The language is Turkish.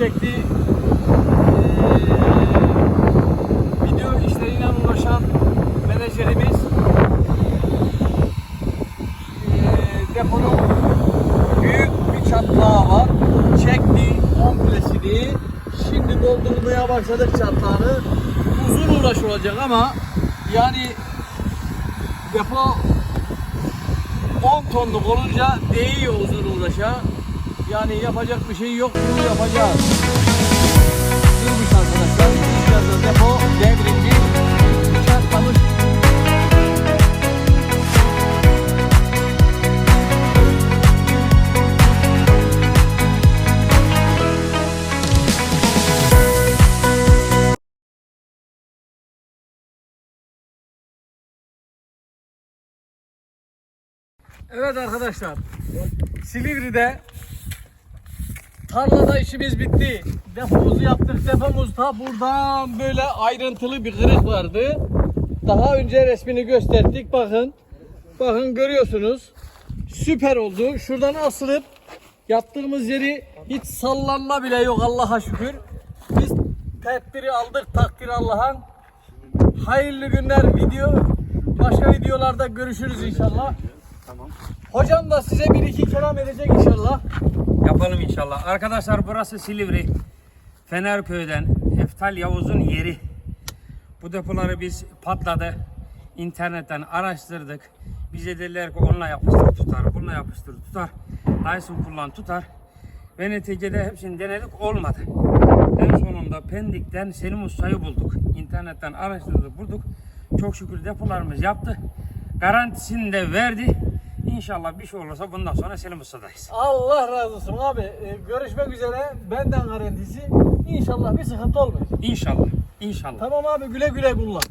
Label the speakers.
Speaker 1: eee, video işleriyle uğraşan menajerimiz eee deponun büyük bir çatlağı var. Çekti komplesini. Şimdi doldurmaya başladık çatlağını. Uzun uğraş olacak ama yani depo 10 tonluk olunca değiyor uzun uğraşa. Yani yapacak bir şey yok. Bunu yapacağız. Durmuş arkadaşlar. Dışarıda depo devrildi. Çatlamış. Evet arkadaşlar. Silivri'de tarlada işimiz bitti. Depomuzu yaptık. Depomuzda buradan böyle ayrıntılı bir kırık vardı. Daha önce resmini gösterdik. Bakın. Bakın görüyorsunuz. Süper oldu. Şuradan asılıp yaptığımız yeri hiç sallanma bile yok Allah'a şükür. Biz tedbiri aldık takdir Allah'ın. Hayırlı günler video. Başka videolarda görüşürüz inşallah. Hocam da size bir iki kelam edecek inşallah.
Speaker 2: Yapalım inşallah. Arkadaşlar burası Silivri. Fenerköy'den Eftal Yavuz'un yeri. Bu depoları biz patladı. İnternetten araştırdık. Bize dediler ki onunla yapıştır tutar, bununla yapıştır tutar. Dyson kullan tutar. Ve neticede hepsini denedik olmadı. En sonunda Pendik'ten Selim Usta'yı bulduk. İnternetten araştırdık bulduk. Çok şükür depolarımız yaptı. Garantisini de verdi. İnşallah bir şey olursa bundan sonra Selim Usta'dayız.
Speaker 1: Allah razı olsun abi. Ee, görüşmek üzere. Benden garantisi. İnşallah bir sıkıntı olmayacak.
Speaker 2: İnşallah. İnşallah.
Speaker 1: Tamam abi güle güle kullan.